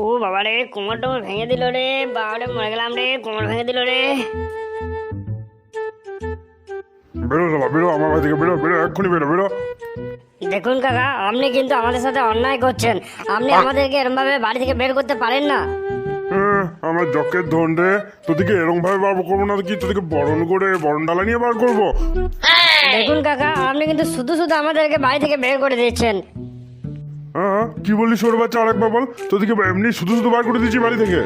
ও বাবা রে কোমর টোমর ভেঙে দিল রে বাবা রে মরে গেলাম রে কোমর ভেঙে দিল রে। বেরো শালা বেরো আমার বাড়ি থেকে বেরো বেরো এক্ষুনি বেরো বেরো। দেখুন কাকা আপনি কিন্তু আমাদের সাথে অন্যায় করছেন। আপনি আমাদেরকে এরকম ভাবে বাড়ি থেকে বের করতে পারেন না। আমার জকের ধন রে তোদিকে এরকম ভাবে বার করব না কি? তোদিকে বরণ করে বরণ ডালা নিয়ে বার করব? দেখুন কাকা আপনি কিন্তু শুধু শুধু আমাদেরকে বাড়ি থেকে বের করে দিচ্ছেন হ্যাঁ কি বললি সর বাচ্চা? আরেকবার বল। তোদিকে এমনি শুধু শুধু বার করে দিচ্ছি বাড়ি থেকে।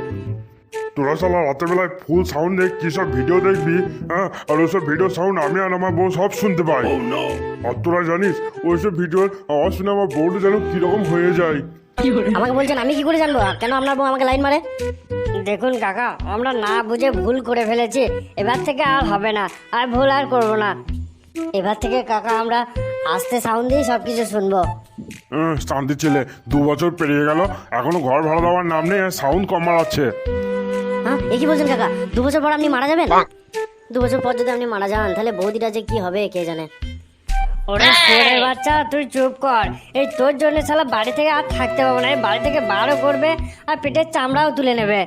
তোরা শালা রাতের বেলায় ফুল সাউন্ড দেখ কি সব ভিডিও দেখবি হ্যাঁ? আর ওইসব ভিডিও সাউন্ড আমি আর আমার বউ সব শুনতে পাই। আর তোরা জানিস ওইসব ভিডিওর আওয়াজ শুনে আমার বউটা যেন কীরকম হয়ে যায়। আমাকে বলছেন আমি কি করে জানব? কেন আপনার বউ আমাকে লাইন মারে? দেখুন কাকা আমরা না বুঝে ভুল করে ফেলেছি। এবার থেকে আর হবে না আর ভুল আর করব না। এবার থেকে কাকা আমরা আস্তে সাউন্ড দিয়ে সব কিছু শুনব। হ্যাঁ, শান্তির ছেলে দু বছর পেরিয়ে গেল এখনও ঘর ভাড়া দেওয়ার নাম নেই সাউন্ড কম মারাচ্ছে। হ্যাঁ এ কি বলছেন কাকা? দু বছর পর আপনি মারা যাবেন? দু বছর পর যদি আপনি মারা যান তাহলে বৌদিটা যে কি হবে কে জানে? ওরে শুয়োরের বাচ্চা তুই চুপ কর। এই তোর জন্য শালা বাড়ি থেকে আর থাকতে পারব না এই বাড়ি থেকে বারো করবে আর পেটের চামড়াও তুলে নেবে।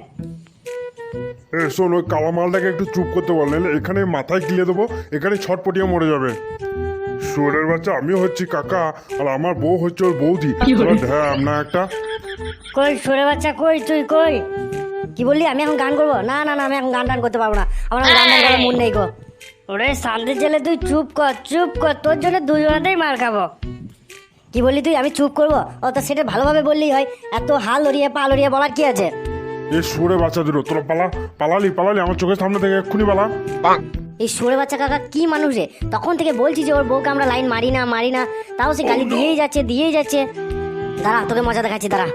এ শোন ওই কালা মালটাকে একটু চুপ করতে বল নাহলে এখানে মাথায় গিলে দেবো এখানে ছটপটিয়ে মরে যাবে। শুয়োরের বাচ্চা আমি হচ্ছি কাকা আর আমার বউ হচ্ছে ওর বৌদি। হ্যাঁ না একটা কই শুয়োরের বাচ্চা কই তুই কই? কি বললি? আমি এখন গান করব? না না না আমি এখন গান টান করতে পারব না। আমার গান টান করার মন নেই গো। ওরে শান্তির ছেলে তুই চুপ কর চুপ কর তোর জন্য দুজনেতেই মার খাব। কি বললি তুই? আমি চুপ করব? ও তো সেটা ভালোভাবে বললেই হয়। এত হাল লড়িয়ে পা লড়িয়ে বলার কি আছে? এ শুয়োরের বাচ্চা দিল তোরা পালা পালালি পালালি আমার চোখের সামনে থেকে এক্ষুনি পালা। এই সোরে বাচ্চা কাকা কি মানুষ রে? তখন থেকে বলছি যে ওর বউকে আমরা লাইন মারি না মারি না। তাও সে গালি দিয়েই যাচ্ছে দিয়েই যাচ্ছে। দাঁড়া, তোকে মজা দেখাচ্ছি, দাঁড়া।